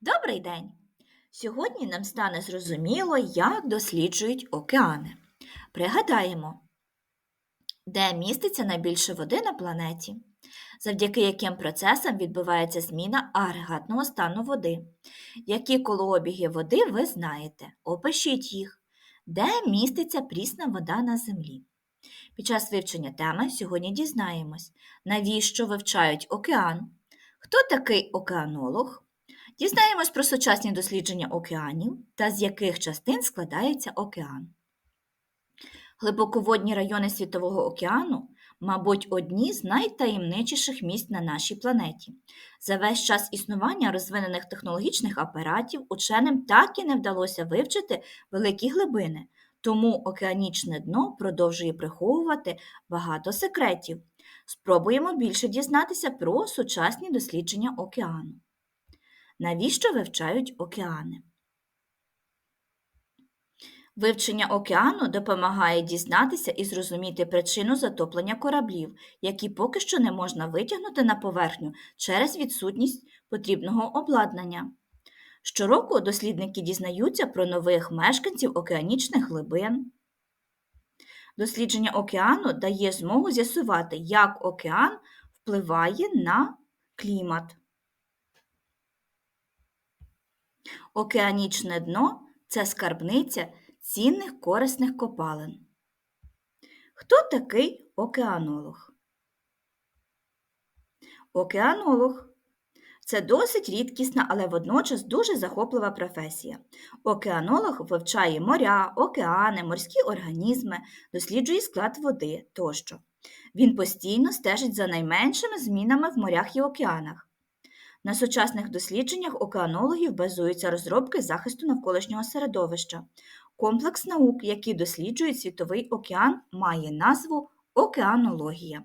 Добрий день! Сьогодні нам стане зрозуміло, як досліджують океани. Пригадаємо, де міститься найбільше води на планеті, завдяки яким процесам відбувається зміна агрегатного стану води. Які колообіги води ви знаєте? Опишіть їх, де міститься прісна вода на землі. Під час вивчення теми сьогодні дізнаємось, навіщо вивчають океан, хто такий океанолог. Дізнаємось про сучасні дослідження океанів та з яких частин складається океан. Глибоководні райони Світового океану, мабуть, одні з найтаємничіших місць на нашій планеті. За весь час існування розвинених технологічних апаратів ученим так і не вдалося вивчити великі глибини, тому океанічне дно продовжує приховувати багато секретів. Спробуємо більше дізнатися про сучасні дослідження океану. Навіщо вивчають океани? Вивчення океану допомагає дізнатися і зрозуміти причину затоплення кораблів, які поки що не можна витягнути на поверхню через відсутність потрібного обладнання. Щороку дослідники дізнаються про нових мешканців океанічних глибин. Дослідження океану дає змогу з'ясувати, як океан впливає на клімат. Океанічне дно це скарбниця цінних корисних копалин. Хто такий океанолог? Океанолог це досить рідкісна, але водночас дуже захоплива професія. Океанолог вивчає моря, океани, морські організми, досліджує склад води тощо. Він постійно стежить за найменшими змінами в морях і океанах. На сучасних дослідженнях океанологів базуються розробки захисту навколишнього середовища. Комплекс наук, які досліджують світовий океан, має назву океанологія.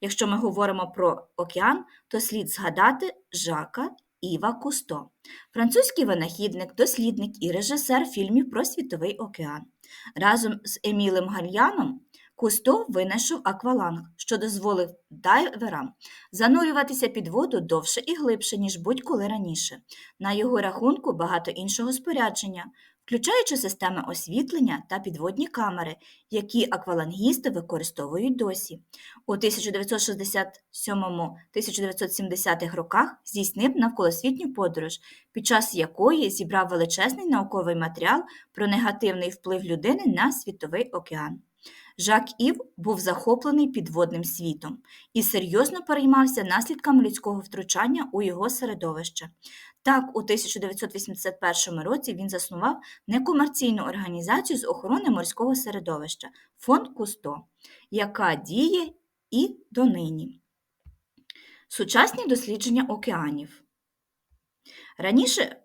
Якщо ми говоримо про океан, то слід згадати Жака Іва Кусто, французький винахідник, дослідник і режисер фільмів про світовий океан. Разом з Емілем Гальяном Кусто винайшов акваланг, що дозволив дайверам занурюватися під воду довше і глибше, ніж будь-коли раніше. На його рахунку багато іншого спорядження, включаючи системи освітлення та підводні камери, які аквалангісти використовують досі. У 1967-1970 роках здійснив навколосвітню подорож, під час якої зібрав величезний науковий матеріал про негативний вплив людини на світовий океан. Жак Ів був захоплений підводним світом і серйозно переймався наслідками людського втручання у його середовище. Так, у 1981 році він заснував некомерційну організацію з охорони морського середовища Фонд Кусто, яка діє і донині. Сучасні дослідження океанів. Раніше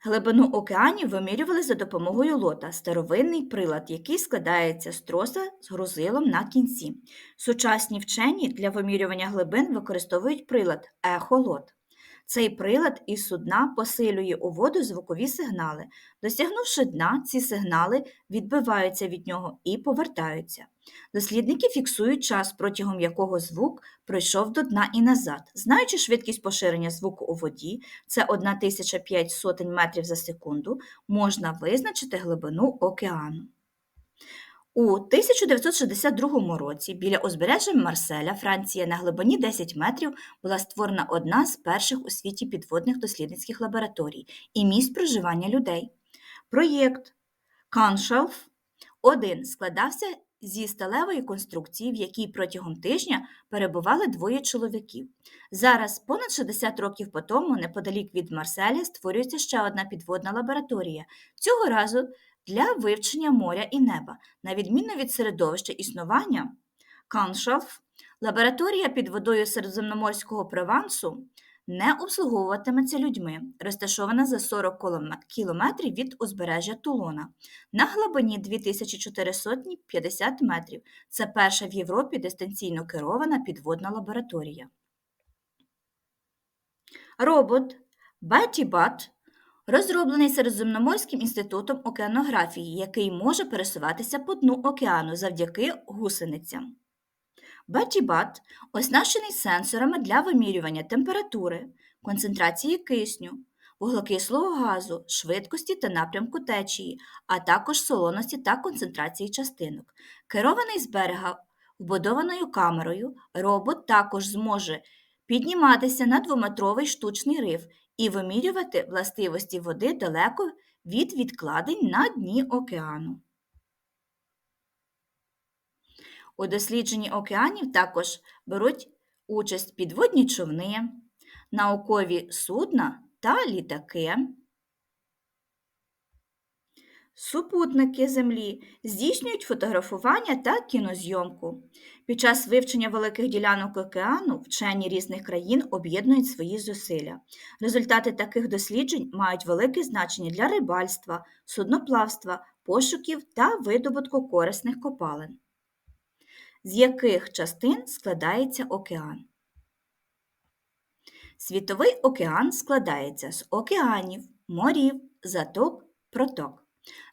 Глибину океанів вимірювали за допомогою лота старовинний прилад, який складається з троса з грузилом на кінці. Сучасні вчені для вимірювання глибин використовують прилад ехолот. Цей прилад із судна посилює у воду звукові сигнали. Досягнувши дна, ці сигнали відбиваються від нього і повертаються. Дослідники фіксують час, протягом якого звук пройшов до дна і назад. Знаючи швидкість поширення звуку у воді, це 1005 сотень метрів за секунду, можна визначити глибину океану. У 1962 році біля узбережжя Марселя, Франція, на глибині 10 метрів була створена одна з перших у світі підводних дослідницьких лабораторій і місць проживання людей. Проєкт Каншелф 1 складався зі сталевої конструкції, в якій протягом тижня перебували двоє чоловіків. Зараз, понад 60 років по тому, неподалік від Марселя, створюється ще одна підводна лабораторія. Цього разу для вивчення моря і неба, на відміну від середовища існування, Каншалф, лабораторія під водою Середземноморського Провансу не обслуговуватиметься людьми, розташована за 40 кілометрів від узбережжя Тулона на глибині 2450 метрів. Це перша в Європі дистанційно керована підводна лабораторія. Робот Беті Бат розроблений Середземноморським інститутом океанографії, який може пересуватися по дну океану завдяки гусеницям. Батібат оснащений сенсорами для вимірювання температури, концентрації кисню, вуглекислого газу, швидкості та напрямку течії, а також солоності та концентрації частинок. Керований з берега вбудованою камерою, робот також зможе підніматися на двометровий штучний риф і вимірювати властивості води далеко від відкладень на дні океану. У дослідженні океанів також беруть участь підводні човни, наукові судна та літаки. Супутники Землі здійснюють фотографування та кінозйомку. Під час вивчення великих ділянок океану вчені різних країн об'єднують свої зусилля. Результати таких досліджень мають велике значення для рибальства, судноплавства, пошуків та видобутку корисних копалин. З яких частин складається океан? Світовий океан складається з океанів, морів, заток, проток.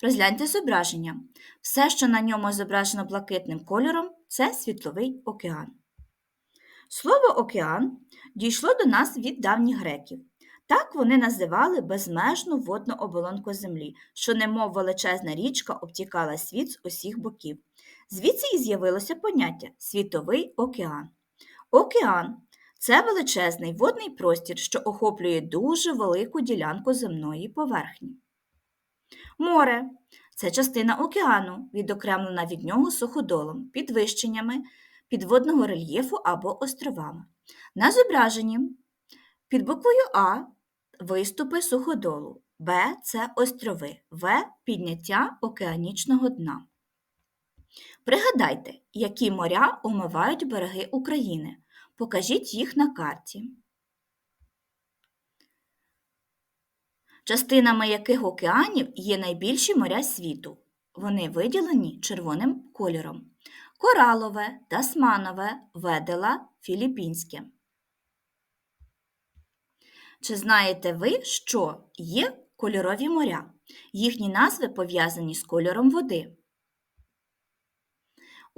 Розгляньте зображення. Все, що на ньому зображено блакитним кольором, це світловий океан. Слово океан дійшло до нас від давніх греків. Так вони називали безмежну водну оболонку землі, що немов величезна річка обтікала світ з усіх боків. Звідси і з'явилося поняття світовий океан. Океан це величезний водний простір, що охоплює дуже велику ділянку земної поверхні. Море це частина океану, відокремлена від нього суходолом, підвищеннями підводного рельєфу або островами. На зображенні під буквою А виступи суходолу, Б це острови, В підняття океанічного дна. Пригадайте, які моря омивають береги України. Покажіть їх на карті. Частинами яких океанів є найбільші моря світу. Вони виділені червоним кольором. Коралове, Тасманове, Ведела, Філіппінське. Чи знаєте ви, що є кольорові моря? Їхні назви пов'язані з кольором води.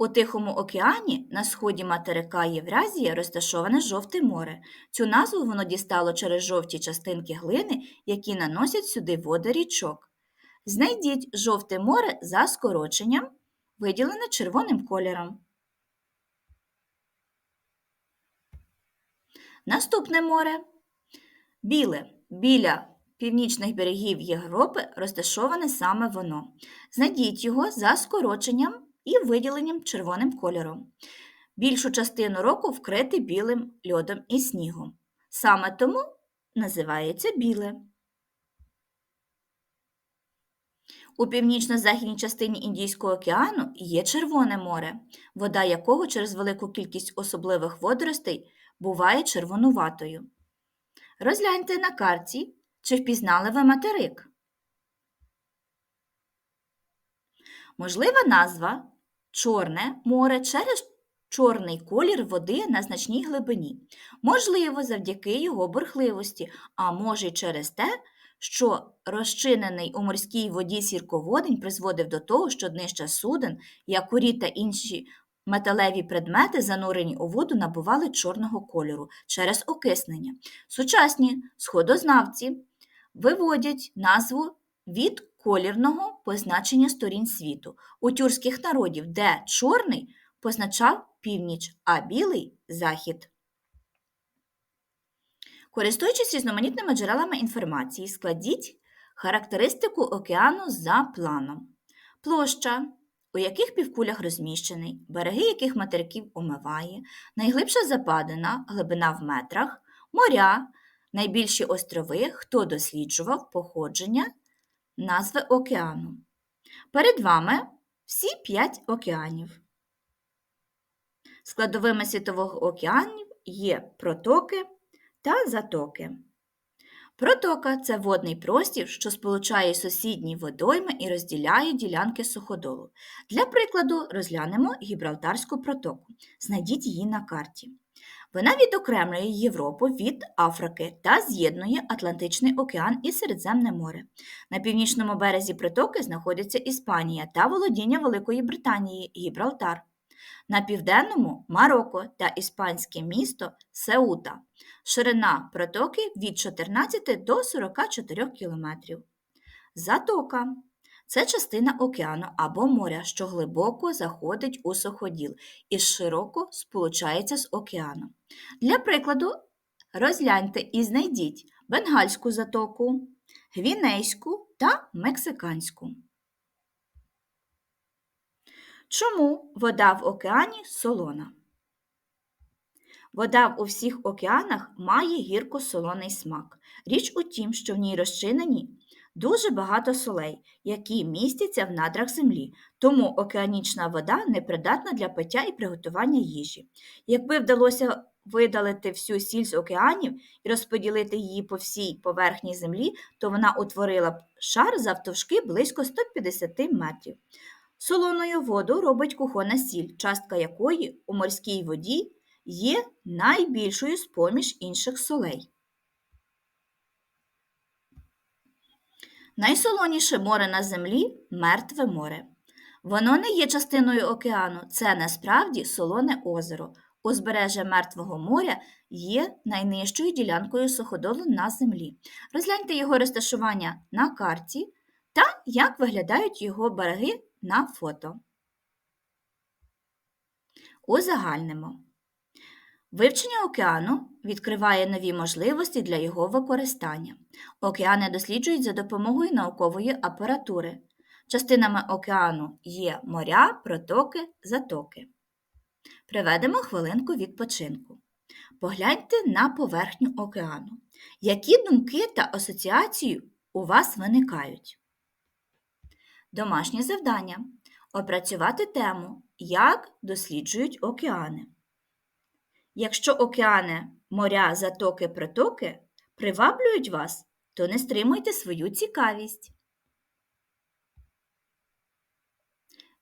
У Тихому океані на сході материка Євразія розташоване Жовте море. Цю назву воно дістало через жовті частинки глини, які наносять сюди води річок. Знайдіть жовте море за скороченням, виділене червоним кольором. Наступне море біле. Біля північних берегів Європи розташоване саме воно. Знайдіть його за скороченням і виділенням червоним кольором. Більшу частину року вкритий білим льодом і снігом. Саме тому називається біле. У північно-західній частині Індійського океану є Червоне море, вода якого через велику кількість особливих водоростей буває червонуватою. Розгляньте на карті, чи впізнали ви материк. Можлива назва Чорне море через чорний колір води на значній глибині. Можливо, завдяки його бурхливості, а може й через те, що розчинений у морській воді сірководень призводив до того, що днища суден, як урі та інші металеві предмети, занурені у воду, набували чорного кольору через окиснення. Сучасні сходознавці виводять назву від колірного позначення сторін світу. У тюркських народів, де чорний позначав північ, а білий захід. Користуючись різноманітними джерелами інформації, складіть характеристику океану за планом. Площа, у яких півкулях розміщений, береги яких материків омиває, найглибша западина, глибина в метрах, моря, найбільші острови, хто досліджував походження назви океану. Перед вами всі п'ять океанів. Складовими світового океанів є протоки та затоки. Протока це водний простір, що сполучає сусідні водойми і розділяє ділянки суходолу. Для прикладу, розглянемо Гібралтарську протоку. Знайдіть її на карті. Вона відокремлює Європу від Африки та з'єднує Атлантичний океан і Середземне море. На північному березі притоки знаходиться Іспанія та володіння Великої Британії Гібралтар. На південному Марокко та іспанське місто Сеута. Ширина протоки від 14 до 44 км. Затока це частина океану або моря, що глибоко заходить у суходіл і широко сполучається з океаном. Для прикладу, розгляньте і знайдіть Бенгальську затоку, Гвінейську та Мексиканську. Чому вода в океані солона? Вода в усіх океанах має гірко-солоний смак. Річ у тім, що в ній розчинені дуже багато солей, які містяться в надрах землі, тому океанічна вода непридатна для пиття і приготування їжі. Якби вдалося видалити всю сіль з океанів і розподілити її по всій поверхні землі, то вона утворила б шар завтовшки близько 150 метрів. Солоною воду робить кухонна сіль, частка якої у морській воді є найбільшою з-поміж інших солей. Найсолоніше море на землі мертве море. Воно не є частиною океану, це насправді солоне озеро. Узбережжя Мертвого моря є найнижчою ділянкою суходолу на землі. Розгляньте його розташування на карті та як виглядають його береги на фото. Узагальнимо. Вивчення океану відкриває нові можливості для його використання. Океани досліджують за допомогою наукової апаратури. Частинами океану є моря, протоки, затоки. Приведемо хвилинку відпочинку. Погляньте на поверхню океану. Які думки та асоціації у вас виникають? Домашнє завдання опрацювати тему, як досліджують океани. Якщо океани, моря, затоки, притоки приваблюють вас, то не стримуйте свою цікавість.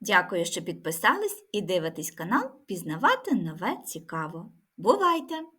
Дякую, що підписались і дивитесь канал Пізнавати нове цікаво. Бувайте!